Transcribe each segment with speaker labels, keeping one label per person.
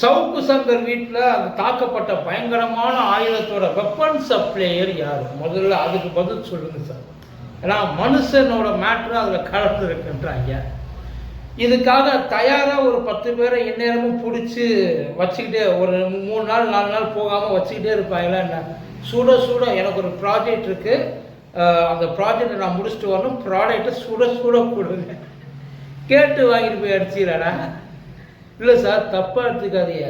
Speaker 1: சவுக்கு சங்கர் வீட்டில் அந்த தாக்கப்பட்ட பயங்கரமான ஆயுதத்தோட வெப்பன் சப்ளையர் யார்? முதல்ல அதுக்கு பதில் சொல்லுங்க சார். ஏன்னா மனுஷனோட மேட்ரு அதில் கலந்துருக்குன்றாங்க. இதுக்காக தயாராக ஒரு பத்து பேரை எந்நேரமும் பிடிச்சி வச்சுக்கிட்டே ஒரு மூணு நாள் நாலு நாள் போகாமல் வச்சுக்கிட்டே இருப்பாங்களா என்ன? சுட சுட எனக்கு ஒரு ப்ராஜெக்ட் இருக்குது அந்த ப்ராஜெக்டை நான் முடிச்சுட்டு வரணும். ப்ராடக்ட்டை சுட சுட கொடுங்க. கேட்டு வாங்கிட்டு போய் அடிச்சிடடா இல்லை சார் தப்பாக எடுத்துக்காதீங்க.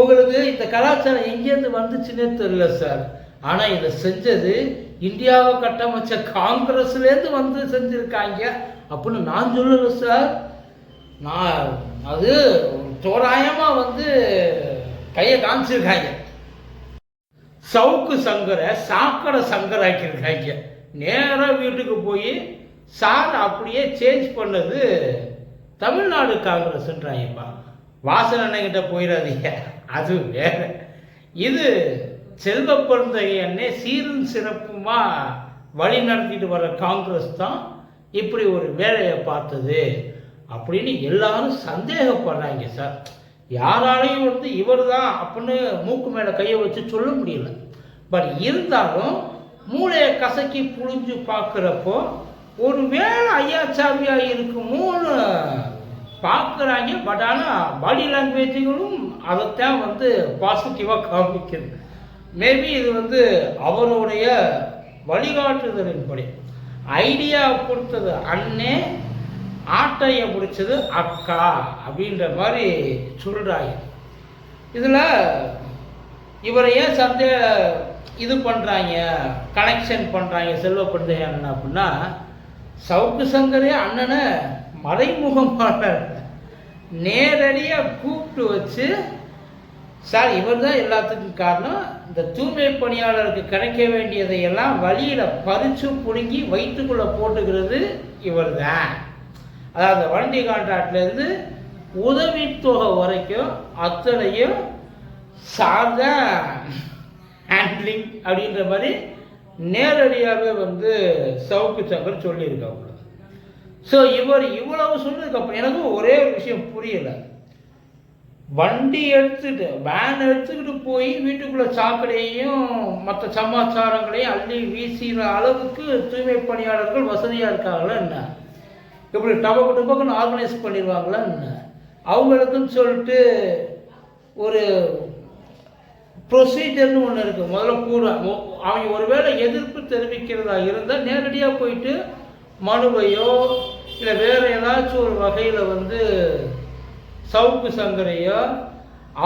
Speaker 1: உங்களுக்கு இந்த கலாச்சாரம் எங்கேருந்து வந்துச்சுன்னே தெரியல சார். ஆனால் இதை செஞ்சது இந்தியாவை கட்டமைச்ச காங்கிரஸ்லேருந்து வந்து செஞ்சுருக்காங்க அப்படின்னு நான் சொல்லலை சார். நான் அது தோராயமாக வந்து கையை காமிச்சிருக்காங்க. சவுக்கு சங்கரை சாக்கடை சங்கர் ஆக்கியிருக்காங்க நேராக வீட்டுக்கு போய் சார் அப்படியே சேஞ்ச் பண்ணது தமிழ்நாடு காங்கிரஸ்ன்றாங்கப்பா. வாசன் அண்ணங்கிட்ட போயிடாதீங்க அது வேற. இது செல்வ பிறந்தகை அண்ணே சீரும் சிறப்புமா வழி நடத்திட்டு வர காங்கிரஸ் தான் இப்படி ஒரு வேலையை பார்த்தது அப்படின்னு எல்லாரும் சந்தேகப்படுறாங்க சார். யாராலையும் வந்து இவர் தான் அப்படின்னு மூக்கு மேலே கையை வச்சு சொல்ல முடியல. பட் இருந்தாலும் மூளையை கசக்கி புழிஞ்சு பார்க்குறப்போ ஒரு வேளை சாவியாக இருக்குமோன்னு பார்க்குறாங்க பட் ஆனால் பாடி லாங்குவேஜுகளும் அதைத்தான் வந்து பாசிட்டிவாக காமிக்குது. மேபி இது வந்து அவருடைய வழிகாட்டுதலின்படி. ஐடியா கொடுத்தது அண்ணே ஆட்டையை பிடிச்சது அக்கா அப்படின்ற மாதிரி சொல்கிறாங்க இதில் இவரை ஏன் சந்தே இது பண்ணுறாங்க கனெக்ஷன் பண்ணுறாங்க செல்வ பண்டையான் அப்படின்னா சவுக்கு சங்கரே அண்ணனை மறைமுகமான நேரடியாக கூப்பிட்டு வச்சு சார் இவர் தான் எல்லாத்துக்கும் காரணம் இந்த தூய்மை பணியாளருக்கு கிடைக்க வேண்டியதையெல்லாம் வழியில் பறித்து பிடுங்கி வயிற்றுக்குள்ளே போட்டுக்கிறது இவர் தான் அதாவது வண்டி கான்ட்ராக்ட்லேருந்து உதவித்தொகை வரைக்கும் அத்தனையும் சார்ந்த ஹேண்ட்லிங் அப்படின்ற மாதிரி நேரடியாகவே வந்து சவுக்கு சங்கர் சொல்லியிருக்காங்க ஸோ இவர் இவ்வளவு சொன்னதுக்கப்புறம் எனக்கும் ஒரே ஒரு விஷயம் புரியலை. வண்டி எடுத்துட்டு வேன் எடுத்துக்கிட்டு போய் வீட்டுக்குள்ள சாக்கடையையும் மற்ற சமாச்சாரங்களையும் அள்ளி வீசுகிற அளவுக்கு தூய்மை பணியாளர்கள் வசதியாக இருக்காங்களா என்ன? இப்படி டபக்கு டபக்குன்னு ஆர்கனைஸ் பண்ணிடுவாங்களா என்ன? அவங்களுக்குன்னு சொல்லிட்டு ஒரு ப்ரொசீஜர்னு ஒன்று இருக்குது முதல்ல கூட அவங்க ஒருவேளை எதிர்ப்பு தெரிவிக்கிறதா இருந்தால் நேரடியாக போயிட்டு மனுவையோ இல்லை வேறு ஏதாச்சும் ஒரு வகையில் வந்து சவுக்கு சங்கரையோ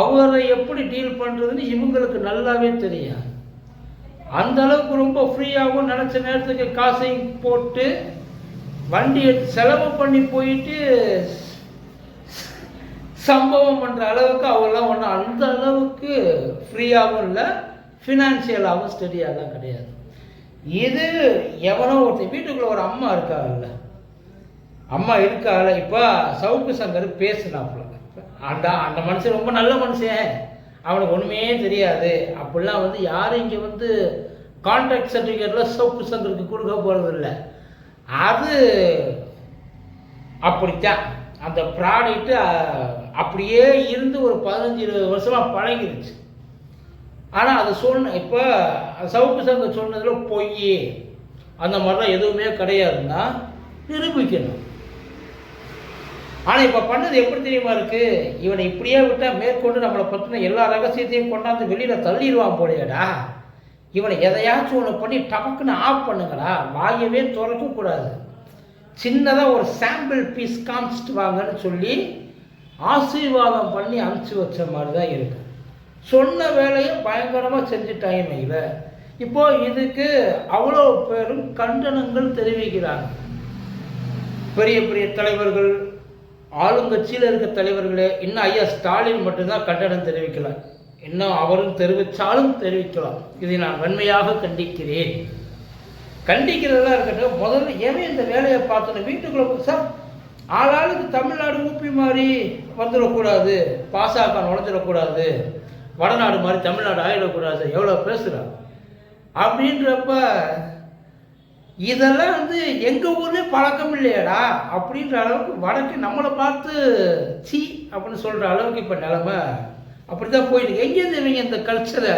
Speaker 1: அவரை எப்படி டீல் பண்ணுறதுன்னு இவங்களுக்கு நல்லாவே தெரியும் அந்த அளவுக்கு ரொம்ப ஃப்ரீயாகவும் நினச்ச நேரத்துக்கு காசையும் போட்டு வண்டியை செலவு பண்ணி போயிட்டு சம்பவம் பண்ணுற அளவுக்கு அவங்களாம் ஒன்றும் அந்த அளவுக்கு ஃப்ரீயாகவும் இல்லை ஃபினான்ஷியலாகவும் ஸ்டடியாகலாம் கிடையாது. இது எவனோ ஒருத்தர் வீட்டுக்குள்ளே ஒரு அம்மா இருக்காங்கல்ல அம்மா இருக்காள் இப்போ சவுக்கு சங்கர் பேசுனாப்புல. அந்த அந்த மனுஷன் ரொம்ப நல்ல மனுஷன். அவனுக்கு ஒன்றுமே தெரியாது. அப்படிலாம் வந்து யாரும் இங்கே வந்து கான்ட்ராக்ட் சர்டிஃபிகேட்டில் சவுக்கு சங்கருக்கு கொடுக்க போகிறது இல்லை அது அப்படித்தான். அந்த ப்ராடக்ட்டு அப்படியே இருந்து ஒரு பதினஞ்சு இருபது வருஷமாக பழகிருச்சு. ஆனால் அது சொன்ன இப்போ சவுக்கு சங்கம் சொன்னதில் பொய் அந்த மாதிரிலாம் எதுவுமே கிடையாதுன்னா நிரூபிக்கணும். ஆனால் இப்போ பண்ணது எப்படி தெரியுமா இருக்குது இவனை இப்படியே விட்டால் மேற்கொண்டு நம்மளை பற்றின எல்லா ரகசியத்தையும் கொண்டாந்து வெளியில் தள்ளிடுவான் போலையடா. இவனை எதையாச்சும் ஒன்று பண்ணி டபக்குன்னு ஆஃப் பண்ணுங்கடா. வாயவே திறக்கக்கூடாது சின்னதாக ஒரு சாம்பிள் பீஸ் காமிச்சிட்டு வாங்கன்னு சொல்லி ஆசீர்வாதம் பண்ணி அனுப்பிச்சி வச்ச மாதிரி தான் இருக்குது சொன்ன வேலையை பயங்கரமாக செஞ்சுட்டாங்க இல்லை இப்போ இதுக்கு அவ்வளோ பேரும் கண்டனங்கள் தெரிவிக்கிறாங்க. பெரிய பெரிய தலைவர்கள் ஆளுங்கட்சியில் இருக்க தலைவர்களே இன்னும் ஐயா ஸ்டாலின் மட்டும்தான் கண்டனம் தெரிவிக்கலாம் இன்னும் அவரும் தெரிவித்தாலும் தெரிவிக்கலாம். இதை நான் வன்மையாக கண்டிக்கிறேன். கண்டிக்கிறதா இருக்கட்டும் முதல்ல ஏன் இந்த வேலையை பார்த்தோன்னு வீட்டுக்குள்ளே சார் ஆளாளுக்கு தமிழ்நாடு ஊப்பி மாதிரி வந்துடக்கூடாது பாசாக்கா நுழைஞ்சிடக்கூடாது வடநாடு மாதிரி தமிழ்நாடு ஆகிடக்கூடாது எவ்வளோ பேசுகிறான் அப்படின்றப்ப இதெல்லாம் வந்து எங்கள் ஊர்லேயே பழக்கம் இல்லையாடா அப்படின்ற அளவுக்கு வடக்கு நம்மளை பார்த்து சி அப்படின்னு சொல்கிற அளவுக்கு இப்போ நிலமை. அப்படி தான் போயிட்டு எங்கேருந்து இவங்க இந்த கல்ச்சரை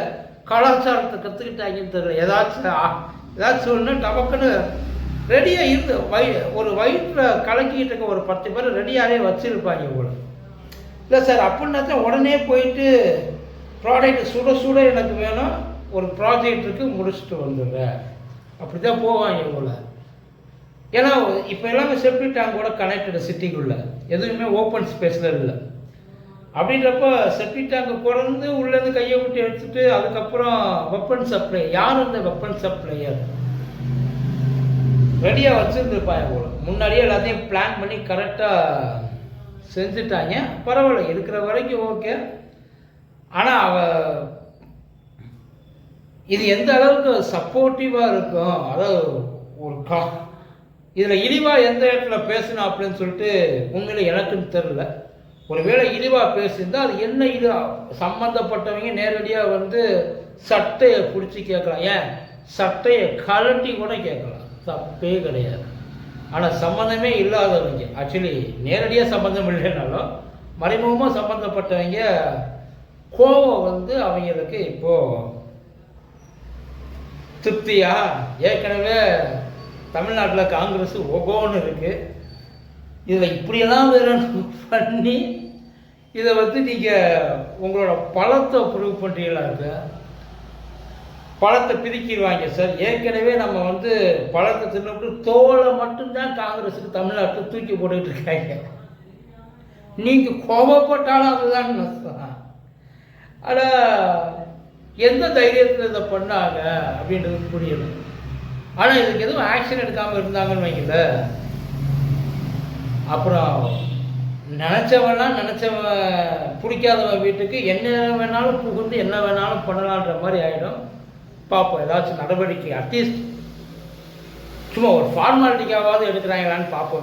Speaker 1: கலாச்சாரத்தை கற்றுக்கிட்டாங்கன்னு தெரியல. ஏதாச்சும் ஏதாச்சும் ஒன்று டபக்குன்னு ரெடியாக இருந்து வய ஒரு வயிற்றில் கலக்கிட்டு இருக்க ஒரு பத்து பேர் ரெடியாகவே வச்சுருப்பாங்க இவ்வளோ இல்லை சார் அப்படின்னா உடனே போயிட்டு ப்ராடக்ட் சுட சுட எனக்கு வேணும். ஒரு ப்ராஜெக்ட்டுக்கு முடிச்சுட்டு வந்துடுறேன் அப்படி தான் போவாங்க இவங்கள. ஏன்னா இப்போ எல்லாமே செப்டி டேங்க் கூட கனெக்டட் சிட்டிக்குள்ளே எதுவுமே ஓப்பன் ஸ்பேஸில் இல்லை. அப்படின்றப்ப செப்டி டேங்கை பிறந்து உள்ளேருந்து கையை விட்டு எடுத்துட்டு அதுக்கப்புறம் வெப்பன் சப்ளை யார் அந்த வெப்பன் சப்ளையர் ரெடியாக வச்சுருந்துருப்பாங்க போல. முன்னாடியே எல்லாத்தையும் பிளான் பண்ணி கரெக்டாக செஞ்சுட்டாங்க. பரவாயில்ல. இருக்கிற வரைக்கும் ஓகே ஆனால் அவ இது எந்த அளவுக்கு சப்போர்ட்டிவாக இருக்கும் அதாவது ஒரு கா இதில் இழிவாக எந்த இடத்துல பேசணும் அப்படின்னு சொல்லிட்டு உண்மையில் எனக்குன்னு தெரில ஒருவேளை இழிவாக பேசியிருந்தால் அது என்ன இது? சம்மந்தப்பட்டவங்க நேரடியாக வந்து சட்டையை பிடிச்சி கேட்கலாம். ஏன்? சட்டையை கழட்டி கூட கேட்கலாம். தப்பே கிடையாது. ஆனால் சம்மந்தமே இல்லாதவங்க ஆக்சுவலி நேரடியாக சம்மந்தம் இல்லைனாலும் மறைமுகமாக சம்மந்தப்பட்டவங்க கோவம் வந்து அவங்களுக்கு இப்போது திருப்தியா? ஏற்கனவே தமிழ்நாட்டில் காங்கிரஸ் ஒகோன்னு இருக்கு. இதில் இப்படியெல்லாம் வேற பண்ணி இதை வந்து நீங்கள் உங்களோட பழத்தை ப்ரூவ் பண்ணுறீங்களா இருக்கு? பழத்தை பிரிக்கிடுவாங்க சார் ஏற்கனவே நம்ம வந்து பழத்தை தின்னு தோலை மட்டும்தான் காங்கிரஸுக்கு தமிழ்நாட்டில் தூக்கி போட்டுக்கிட்டு இருக்காங்க. நீங்கள் கோபப்பட்டாலும் அதுதான் நஷ்டம் ஆனால் எந்த தைரியத்தில் இதை பண்ணாங்க அப்படின்றது புரியல. ஆனால் இதுக்கு எதுவும் ஆக்ஷன் எடுக்காமல் இருந்தாங்கன்னு வைக்கல அப்புறம் நினச்சவன்லாம் நினச்சவன் பிடிக்காதவன் வீட்டுக்கு என்ன வேணாலும் புகுந்து என்ன வேணாலும் பண்ணலான்ற மாதிரி ஆகிடும் பார்ப்போம் ஏதாச்சும் நடவடிக்கை அட்லீஸ்ட் சும்மா ஒரு ஃபார்மாலிட்டிக்காவது எடுக்கிறாங்களான்னு பார்ப்போம்